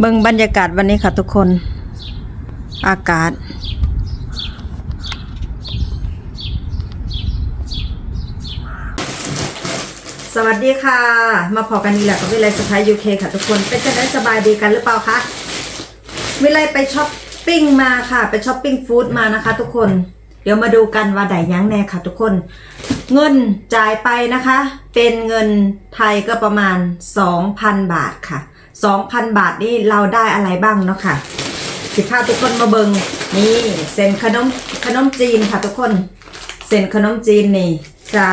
เบิ่งบรรยากาศวันนี้ค่ะทุกคน อากาศ สวัสดีค่ะ มาพอกันอีกแล้วกับวิไลสไทยยูเคค่ะทุกคน เป็นจะได้สบายดีกันหรือเปล่าคะวิไลไปช้อปปิ้งมาค่ะ ไปช้อปปิ้งฟู้ดมานะคะทุกคน เดี๋ยวมาดูกันว่าได้ยังแน่ค่ะทุกคน เงินจ่ายไปนะคะ เป็นเงินไทยก็ประมาณ 2,000 บาทค่ะ 2,000 บาทนี่เราได้อะไรบ้างเนาะค่ะสิพาทุกคนมาเบิงนี่เส้นขนมขนมจีนค่ะทุกคนเส้นขนมจีนนี่จะ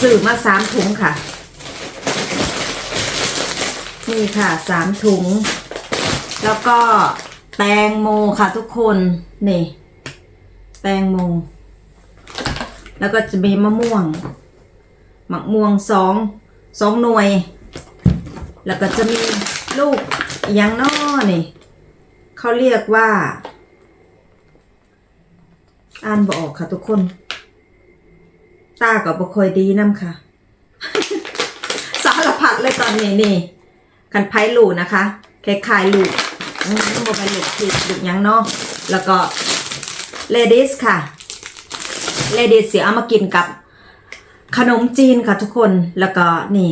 ซื้อมาสามถุงค่ะ นี่ค่ะสามถุง แล้วก็แตงโมค่ะทุกคนนี่ แตงโม แล้วก็จะมีมะม่วงมะม่วงสองสองหน่วย แล้วก็จะมีลูกยังน้อนี่เขาเรียกว่า อ่านบอกค่ะทุกคน ตาก็บ่ค่อยดีน้ำค่ะ สารพัดเลยตอนนี้นี่คันไพ่ลูนะคะคล้ายๆลูกอืมบ่เป็นลูกผิดลูกยังนาะแล้วก็เลดี้ค่ะเลดี้เสียเอามากินกับขนมจีนค่ะทุกคนแล้วก็นี่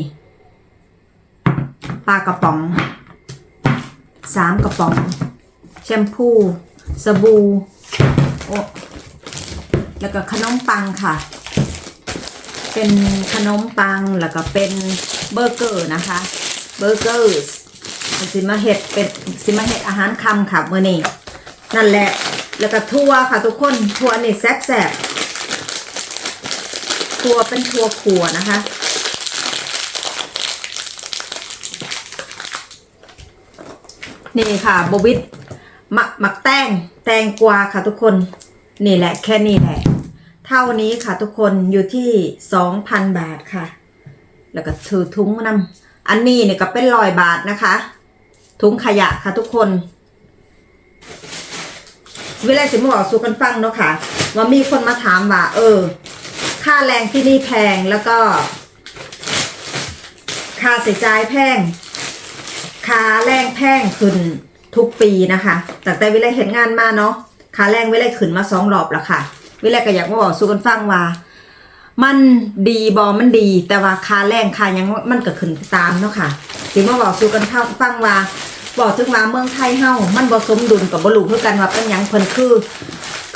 ปลากระป๋องสามกระป๋อง แชมพู สบู่โอ้แล้วก็ขนมปังค่ะ เป็นขนมปังแล้วก็เป็นเบอร์เกอร์นะคะ เบอร์เกอร์สิมาเห็ดเป็นสิมาเห็ดอาหารคำค่ะเมื่อนี้นั่นแหละ แล้วก็ทั่วค่ะทุกคนทั่วนี่แซ่บแซ่บทั่วเป็นทั่วขัวนะคะ นี่ค่ะบวิดหมักหมักแตงแตงกวาค่ะทุกคนนี่แหละแค่นี้แหละ เท่านี้ค่ะทุกคนอยู่ที่สองพันบาทค่ะ แล้วก็ถือถุงมานำอันนี้เนี่ยก็เป็นร้อยบาทนะคะถุงขยะค่ะทุกคนเวลาสิมบอกสู่กันฟังเนาะค่ะว่ามีคนมาถามว่าเออ ค่าแรงที่นี่แพงแล้วก็ ค่าใช้จ่ายแพง ค่าแรงแพงขึ้นทุกปีนะคะตั้งแต่วิไลเห็นงานมาเนาะค่าแรงวิไลขึ้นมาสองรอบแล้วค่ะ วิไลก็อยากมาบอกสู่กันฟังว่า มันดีบอมันดี แต่ว่าค่าแรงค่ายังมันก็ขึ้นตามเนาะค่ะสิมาบอกสู่กันฟังว่าบอกถึงว่าเมืองไทยเฮามันบ่สมดุลกับบรู้คือกันว่าเป็นยังเพิ่นคือ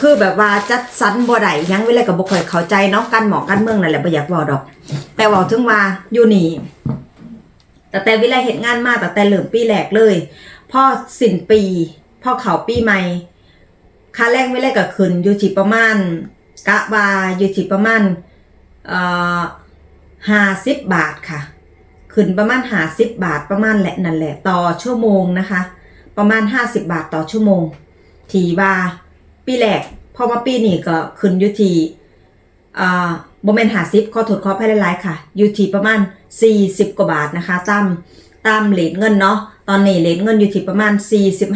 คือแบบว่าจัดสรรบ่ได้ยังวิไลก็บ่ค่อยเข้าใจเนาะการหมอการเมืองนั่นแหละบ่อยากเว้าดอก แต่เว้าถึงว่าอยู่นี่ แต่แต่เวิไลเห็นงานมาแต่แต่เริ่มปีแรกเลยพ่อสิ้นปีพ่อเขาปีใหม่ค่าแรงวิไลก็ขึ้นอยู่ที่ประมาณ กะว่าอยู่ที่ประมาณเอ่อห้าสิบบาทค่ะ ขึ้นประมาณห้าสิบบาทประมาณแหละนั่นแหละต่อชั่วโมงนะคะ ประมาณห้าสิบบาทต่อชั่วโมง ทีว่าปีแรกพอมาปีนี้ก็ขึ้นอยู่ที่อ่าโมเมนหาซิปขอถดขอให้หลายๆค่ะ อยู่ที่ประมาณ 40 กว่าบาทนะคะตามตามเลทเงินเนาะตอนนี้เลทเงินอยู่ที่ประมาณ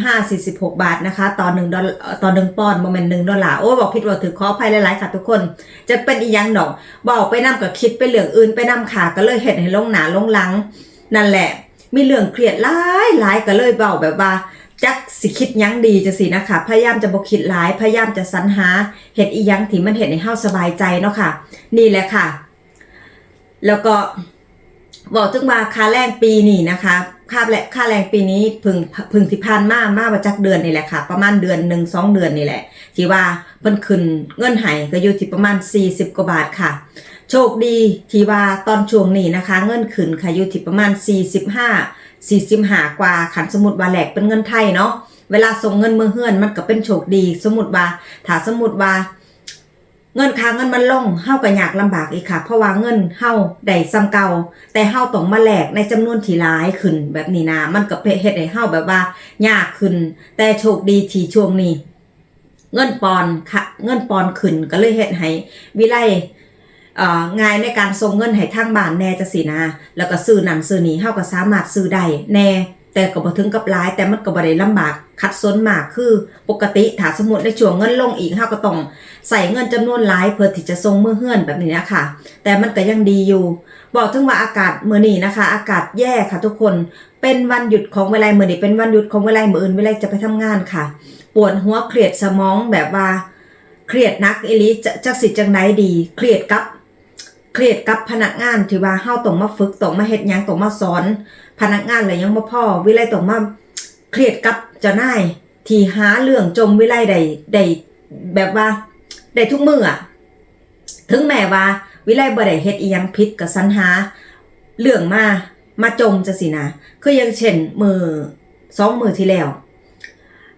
45-46 บาทนะคะต่อหนึ่งดอลเอ่อต่อหนึ่งปอนด์โมเมนหนึ่งดอลลาร์โอ้บอกผิดว่าถือขออภัยหลาย ๆ ค่ะทุกคน จะเป็นอีหยังดอกบอกไปนํกับคิดไปเรื่องอื่นไปนํขาก็เลยเห็นให้ลงหนาลงหลัง นั่นแหละ มีเรื่องเครียดหลายหลายก็เลยเบาแบบว่าจักสิคิดยังดีจะสินะคะพยายามจะบ่คิดหลายพยายามจะสรรหาเห็ดอีหยังที่มันเห็ดให้เฮาสบายใจเนาะค่ะ นี่แหละค่ะ แล้วก็ บอกถึงว่าค่าแรงปีนี้นะคะค่าแรงค่าแรงปีนี้พึงพึงที่ผ่านมากมากประจักเดือนนี่แหละค่ะ ประมาณเดือนหนึ่งสองเดือนนี่แหละที่ว่าเพิ่นขึ้นเงินให้ก็อยู่ที่ประมาณ 40 กว่าบาทค่ะ โชคดีที่ว่าตอนช่วงนี้นะคะ เงินขึ้นค่ะอยู่ที่ประมาณ 45 45กว่าขันสมุดว่าแหลกเป็นเงินไทยเนาะเวลาส่งเงินมือเฮือนมันก็เป็นโชคดี สมมุติว่าถ้าสมมุติว่า เงินค่าเงินมันลงเฮาก็ยากลำบากอีกค่ะ เพราะว่าเงินเฮาได้ซ้ำเก่า แต่เฮาต้องมาแลกในจำนวนที่หลายขึ้นแบบนี้นะมันก็เฮ็ดให้เฮาแบบว่ายากขึ้น แต่โชคดีที่ช่วงนี้ เงินปอนค่ะเงินปอนขึ้นก็เลยเฮ็ดให้วิไลเอ่องายในการส่งเงินให้ทางบ้านแน่จะสินะ แล้วก็ซื้อนั่นซื้อนี้เฮาก็สามารถซื้อได้แน่ แต่ก็บ่ถึงกับหลายแต่มันก็บ่ได้ลำบากคัดสนมากคือปกติถ้าสมมุติในช่วงเงินลงอีกเฮาก็ต้องใส่เงินจำนวนหลายเพื่อที่จะส่งมือเฮือนแบบนี้นะคะแต่มันก็ยังดีอยู่ บอกถึงว่าอากาศมื้อนี้นะคะ อากาศแย่ค่ะทุกคนเป็นวันหยุดของเวลามื้อนี้เป็นวันหยุดของเวลามื้ออื่นเวลาจะไปทำงานค่ะ ปวดหัวเครียดสมองแบบว่าเครียดนักอีลีจะจักสิจังไดดีเครียดกับ เครียดกับพนักงานที่ว่าเฮาต้องมาฝึกต้องมาเฮ็ดหยังต้องมาสอน พนักงานเลยยังบ่พอวิไลต้องมาเครียดกับเจ้านายที่หาเรื่องจมวิไลได้ได้แบบว่าได้ทุกมืออะถึงแม้ว่า วิไลบ่ได้เฮ็ดอีหยังผิดก็สรรหาเรื่องมามาจมจังซี่นะคืออย่างเช่นมือสองมือที่แล้ว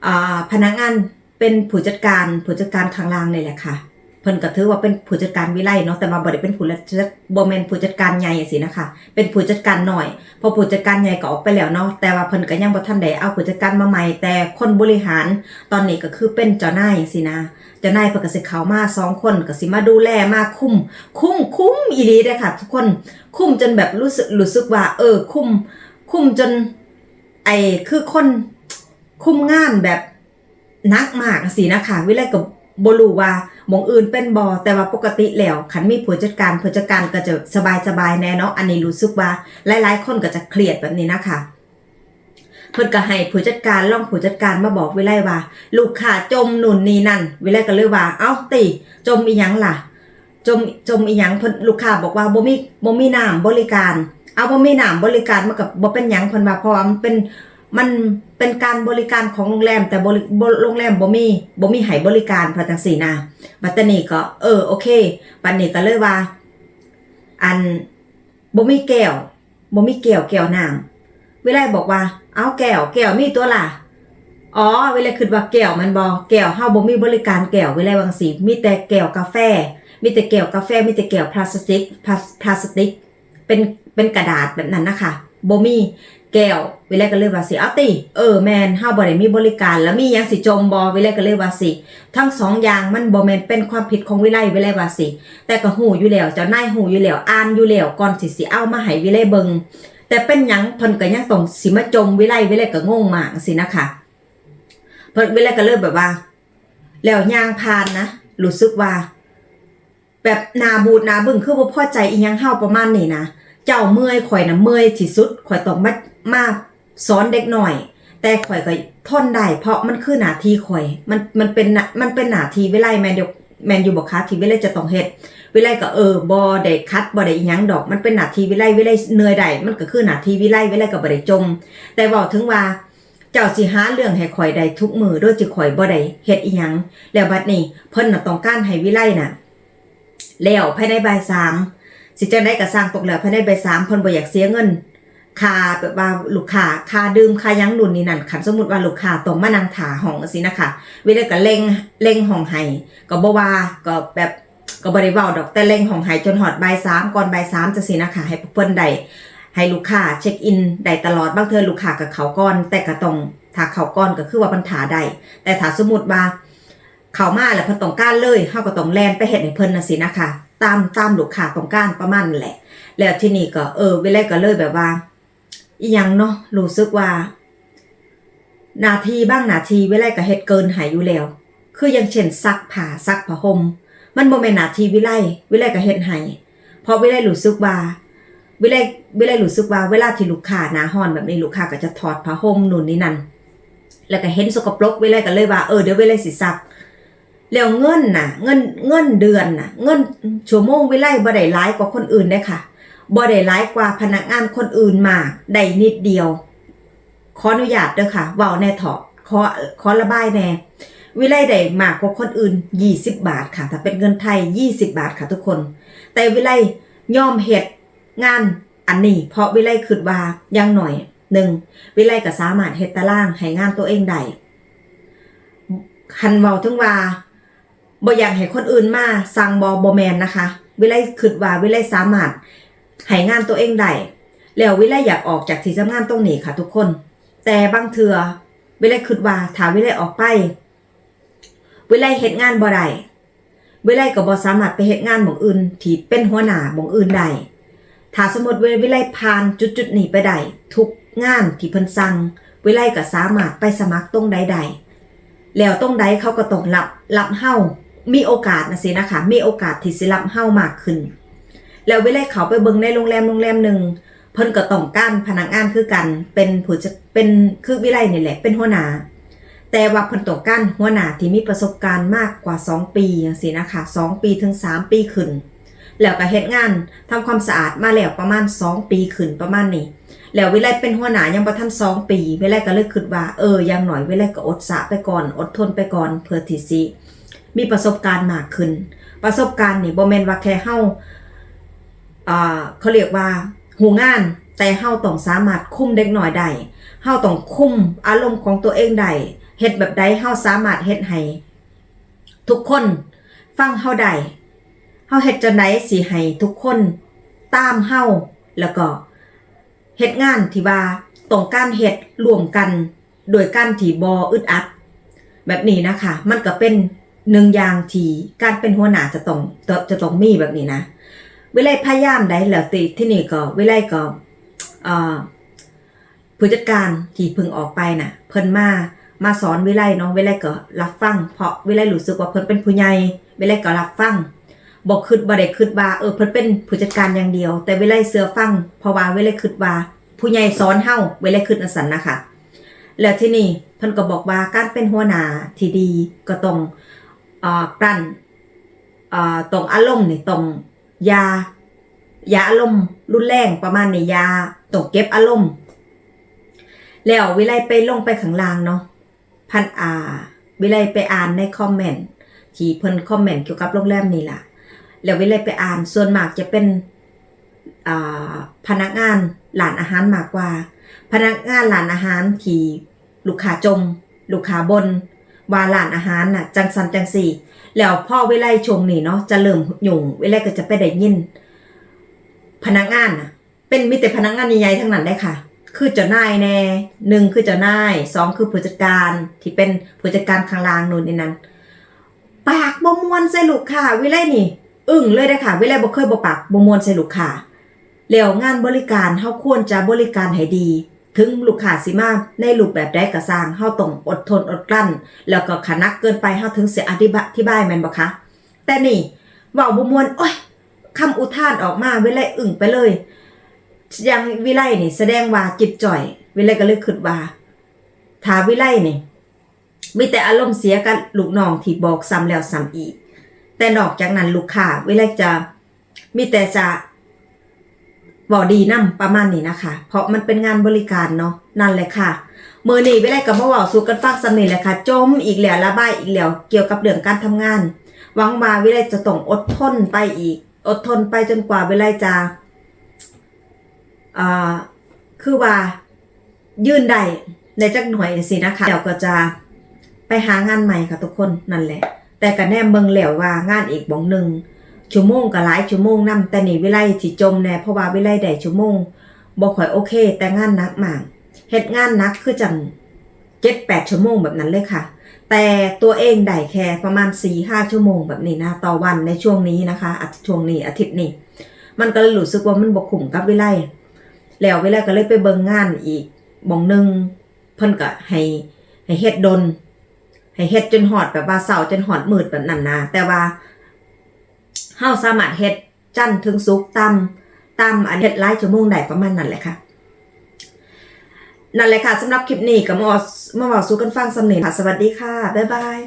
อ่าพนักงานเป็นผู้จัดการผู้จัดการข้างล่างนี่แหละค่ะ เพิ่นก็ถือว่าเป็นผู้จัดการวิไลเนาะแต่ว่าบ่ได้เป็นผู้จัดบ่แม่นผู้จัดการใหญ่สินะคะเป็นผู้จัดการหน่อยพอผู้จัดการใหญ่ก็ออกไปแล้วเนาะแต่ว่าเพิ่นก็ยังบ่ทันได้เอาผู้จัดการมาใหม่ แต่คนบริหารตอนนี้ก็คือเป็นเจ้านายสินะเจ้านายเพิ่นก็สิเข้ามาสองคนก็สิมาดูแลมาคุมคุ้มคุ้มอีหลีเด้ค่ะ ทุกคนคุ้มจนแบบรู้สึกรู้สึกว่า เออ คุ้ม คุ้มจน ไอ้คือคนคุ้มงานแบบนักมากสินะคะวิไลก็บ่รู้ว่า มองอื่นเป็นบอแต่ว่าปกติแล้วคันมีผู้จัดการผู้จัดการก็จะสบายสบายๆแน่เนาะอันนี้รู้สึกว่าหลายๆ คนก็จะเครียดแบบนี้นะคะเพิ่นก็ให้ผู้จัดการล่องผู้จัดการมาบอกวิไลว่า ลูกค้าจมหนุนนี่นั่นวิไลก็เลยว่า เอ้าติจมอีหยังล่ะ จมจมอีหยังเพิ่นลูกค้าบอกว่าบ่มีบ่มีน้ำบริการ เอาบ่มีน้ำบริการมันก็บ่เป็นหยังเพิ่นว่าพราะว่ามันเป็น มันเป็นการบริการของโรงแรมแต่บริบโรงแรมบ่มีบ่มีให้บริการพราะจังซี่นะบัตตนีก็ เออโอเคปันนี้ก็เลยว่า อันบ่มีแก้วบ่มีแก้วแก้วน้ำเวลาบอกว่า เอาแก้วแก้วมีตัวล่ะอ๋อเวลาคิดว่าแก้วมันบ่แก้วเฮาบ่มีบริการแก้วเวลาบางสีมีแต่แก้วกาแฟ มีแต่แก้วกาแฟ มีแต่แก้วพลาสติกพลาสติก เป็นเป็นกระดาษแบบนั้นนะคะ บ่มีแก้วเวลาก็เลยว่าสิเอาติเออแมนเฮาบ่ได้มีบริการ แล้วมียังสิจมบ่เวลาก็เลยว่าสิทั้งสองอย่างมันบ่แมนเป็นความผิดของวิไลวิไลว่าสิแต่ก็หูอยู่แล้วเจ้านายหูอยู่แล้วอ่านอยู่แล้วก่อนสิสิเอามาให้วิไลเบิงแต่เป็นยังเพิ่นก็ยังต้องสิมาจมวิไลวิไลก็งงมากสินะคะเพิ่นวิไลก็เลยแบบว่า แล้วย่างผ่านนะรู้สึกว่า แบบนาบูดนาบึ้งคือบ่พอใจอีหยังเฮาประมาณนี้นะ เจ้าเมื่อยข่อยนะเมื่อยที่สุดข่อยต้องมามาสอนเด็กหน่อย แต่ข่อยก็ทนได้เพราะมันคือหน้าที่ข่อย มันมันเป็นมันเป็นหน้าที่วิไลแมนเดียวแมนอยู่บอกคะที่วิไลจะต้องเฮ็ดวิไลก็เออบ่ได้คัดบ่ได้อิหยังดอกมันเป็นหน้าที่วิไลวิไลเหนื่อยได้มันก็คือหน้าที่วิไลวิไลก็บ่ได้จม แต่เว้าถึงว่า เจ้าสิหาเรื่องให้ข่อยได้ทุกมือโดยที่ข่อยบ่ได้เฮ็ดอีหยังแล้วบัดนี้เพิ่นน่ะต้องการให้วิไลน่ะ แล้วภายในบ่ายสาม สิจังได๋ก็สร้างตกแล้วภายในบ่ายสามเพิ่นบ่อยากเสียเงินค่าแบบว่าลูกค้าค่าดื่มค่ายังนู่นนี่นั่นคันสมมุติว่าลูกค้าต้องมานั่งถาห้องจังซี่นะคะเวลาก็เล็งเล็งห้องให้ก็บ่ว่าก็แบบก็บ่ได้เวาดอกแต่เล็งห้องให้จนฮอดใบสามก่อนใบสามจังซี่นะคะให้เพิ่นได้ให้ลูกค้าเช็คอินได้ตลอดบางเทื่อลูกค้าก็เขาก่อน แต่ก็ต้องถ้าเขาก่อนก็คือว่าปัญหาได้แต่ถ้าสมมุติว่าเขามาแล้วเพิ่นต้องการเลยเฮาก็ต้องแล่นไปเฮ็ดให้เพิ่นน่ะสินะคะ ตามตามลูกค้าต้องการประมาณนั้นแหละ แล้วที่นี่ก็เออเวลก็เลยแบบว่าอียังเนาะรู้สึกว่า นาทีบ้างนาทีเวลก็เฮ็ดเกินหายอยู่แล้ว คืออย่างเช่นซักผ้าซักผ้าห่มมันบ่แม่นนาทีวิไลวิไลก็เฮ็ดให้เพราะวิไลรู้สึกว่าวิไลวิไลรู้สึกว่าเวลาที่ลูกค้าหนาฮอนแบบนี้ลูกค้าก็จะถอดผ้าห่มนู่นนี่นั่นแล้วก็เห็นสกปรกวิไลก็เลยว่าเออเดี๋ยววิไลสิซัก แล้วเงินน่ะ เงินเงินเดือนน่ะ เงินชั่วโมงวิไลบ่ได้หลายกว่าคนอื่นเด้ค่ะบ่ได้ร้ายกว่าพนักงานคนอื่นมากได้นิดเดียว ขออนุญาตเด้อค่ะเว้าแน่เถาะขอขอระบายแน่วิไลได้มากกว่าคนอื่น 20 บาทค่ะ ถ้าเป็นเงินไทย 20 บาทค่ะทุกคน แต่วิไลยอมเฮ็ดงานอันนี้ เพราะวิไลคิดว่ายังหน่อยหนึ่งวิไลก็สามารถเฮ็ดตารางให้งานตัวเองได้คันเว้าถึงว่า บ่อยากให้คนอื่นมาสั่งบ่บ่แมนนะคะ วิไลคิดว่าวิไลสามารถให้งานตัวเองได้แล้ววิไลอยากออกจากที่ทำงานตรงนี้ค่ะ ทุกคน แต่บางเทือวิไลคิดว่าถ้าวิไลออกไป วิไลเฮ็ดงานบ่ได้วิไลก็บ่สามารถไปเฮ็ดงานหม่องอื่น ที่เป็นหัวหน้าหม่องอื่นได้ถ้าสมมติวิไลผ่านจุดๆนี้ไปได้ทุกงานที่เพิ่นสั่งวิไลก็สามารถไปสมัครตรงใดๆแล้วตรงใดเขาก็ต้องรับรับเฮา มีโอกาสนะสินะคะ มีโอกาสที่สิรับเฮามากขึ้น แล้ววิไลเขาไปเบิ่งในโรงแรมโรงแรมหนึ่งเพิ่นก็ต้องการพนักงานคือกัน เป็นผู้จะเป็นคือวิไลนี่แหละ เป็นหัวหน้าแต่ว่าเพิ่นต้องการหัวหน้าที่มีประสบการณ์มากกว่า 2 ปีจังซี่นะคะ 2 ปีถึง 3 ปีขึ้น แล้วก็เฮ็ดงานทำความสะอาดมาแล้วประมาณ 2 ปีขึ้นประมาณนี้แล้ววิไลเป็นหัวหน้ายังบ่ทัน2ปีวิไลก็เลยคิดว่าเอออย่างหน่อยวิไลก็อดสะไปก่อน อดทนไปก่อนเพื่อที่สิ มีประสบการณ์มากขึ้น ประสบการณ์นี่บ่แม่นว่าแค่เฮาอ่าเขาเรียกว่าหูงานแต่เฮาต้องสามารถคุมเด็กหน่อยได้เฮาต้องคุมอารมณ์ของตัวเองได้เฮ็ดแบบใดเฮาสามารถเฮ็ดให้ทุกคนฟังเฮาได้เฮาเฮ็ดจังไดสิให้ทุกคนตามเฮาแล้วก็เฮ็ดงานที่ว่าต้องการเฮ็ดรวมกัน โดยการที่บ่อึดอัด แบบนี้นะคะ มันก็เป็น หนึ่งอย่างที่การเป็นหัวหน้าจะต้องจะต้องมีแบบนี้นะเวลาพยายามได้แล้วติที่นี่ก็เวลาก็เอ่อผู้จัดการที่พิ่งออกไปน่ะ เพิ่นมามาสอนวิไลเนาะวิไลก็รับฟัง เพราะวิไลรู้สึกว่าเพิ่นเป็นผู้ใหญ่วิไลก็รับฟังบอกคิดบ่ได้คิดว่าเออเพิ่นเป็นผู้จัดการอย่างเดียว แต่วิไลเสือฟังเพราะว่าวิไลคิดว่าผู้ใหญ่สอนเฮาวิไลคิดอันสันนะคะแล้วที่นี่เพิ่นก็บอกว่าการเป็นหัวหน้าที่ดีก็ต้อง กลั้นตรงอารมณ์นี่ตรงยา ยาอารมณ์รุนแรงประมาณนี้ยาตรงเก็บอารมณ์ แล้ววิไลไปลงไปข้างล่างเนาะพันอาวิไลไปอ่านในคอมเมนต์ที่เพิ่นคอมเมนต์เกี่ยวกับโรงแรมนี่ล่ะ แล้ววิไลไปอ่านส่วนมากจะเป็นอ่าพนักงานหลานอาหารมากกว่า พนักงานหลานอาหารที่ลูกค้าจม ลูกค้าบน ว่าหลานอาหารน่ะ จังสันจังสี่ แล้วพ่อวิไลชงนี่เนาะจะเริ่มหยุ่งวิไลก็จะไปได้ยิน พนักงานน่ะ เป็นมีแต่พนักงานใหญ่ๆทั้งนั้นได้ค่ะ คือเจ้านายแน่หนึ่งคือเจ้านายสองคือผู้จัดการที่เป็นผู้จัดการข้างล่างนู่นนี่นั่นปากบ่มวนใส่ลูกค้าวิไลนี่ อึ้งเลยได้ค่ะ วิไลบ่เคยบ่ปากบ่มวนใส่ลูกค้าแล้วงานบริการเฮาควรจะบริการให้ดี ถึงลูกค้าสิมาในรูปแบบใดก็สร้างเฮาต้องอดทนอดกลั้น แล้วก็ขนักเกินไปเฮาถึงเสิอธิบายอธิบายแม่นบ่คะแต่นี่เว้าบ่มวนโอ้ยคำอุทานออกมาวิไลอึ้งไปเลยอย่างวิไลนี่แสดงว่าจิตจ่อย วิไลก็เลยคิดว่าถ้าวิไลนี่มีแต่อารมณ์เสียกับลูกน้องที่บอกซ้ำแล้วซ้ำอีก แต่นอกจากนั้นลูกค้าวิไลจะมีแต่จะ บอกดีนํประมาณนี้นะคะ เพราะมันเป็นงานบริการเนาะนั่นแหละค่ะมือนี้ไปไล่กับมาเว่าสู่กันฟังสนีแหละค่ะ จมอีกแล้วระบายอีกแล้วเกี่ยวกับเรื่องการทำงานหวังว่าวิไลจะต้องอดทนไปอีก อดทนไปจนกว่าวิไลจะอ่าคือว่า ยื่นได้ในจักหน่วยสินะคะเดี๋ยวก็จะไปหางานใหม่ค่ะทุกคนนั่นแหละ แต่ก็แนมเบิ่งแล้วว่างานอีกบ่งหนึ่ง ชั่วโมงก็หลายชั่วโมงนํแต่นี่วิไลที่จมแน่เพราะว่าวิไลได้ชั่วโมงบ่ค่อยโอเค แต่งานนักมากเฮ็ดงานนักคือจัง7-8ชั่วโมงแบบนั้นเลยค่ะ แต่ตัวเองได้แค่ประมาณ4-5ชั่วโมงแบบนี้นะต่อวันในช่วงนี้นะคะอาทิตย์ช่วงนี้อาทิตย์นี้ มันก็เลยรู้สึกว่ามันบ่คุ้มกับวิไลแล้ววิไลก็เลยไปเบิ่งงานอีกบ่งหนึงเพิ่นก็ให้ให้เฮ็ดดนให้เฮ็ดจนหอดแบบว่าเสาจนหอดมืดแบบนั้นนะแต่ว่า เฮาสามารถเฮ็ดจันทึงสุกตำตำอันเฮ็ดหลายชั่วโมงได้ประมาณนั้นแหละค่ะนั่นแหละค่ะสำหรับคลิปนี้ก็มาอมาบอกสู้กันฟังสำเนียงค่ะ สวัสดีค่ะ บ๊ายบาย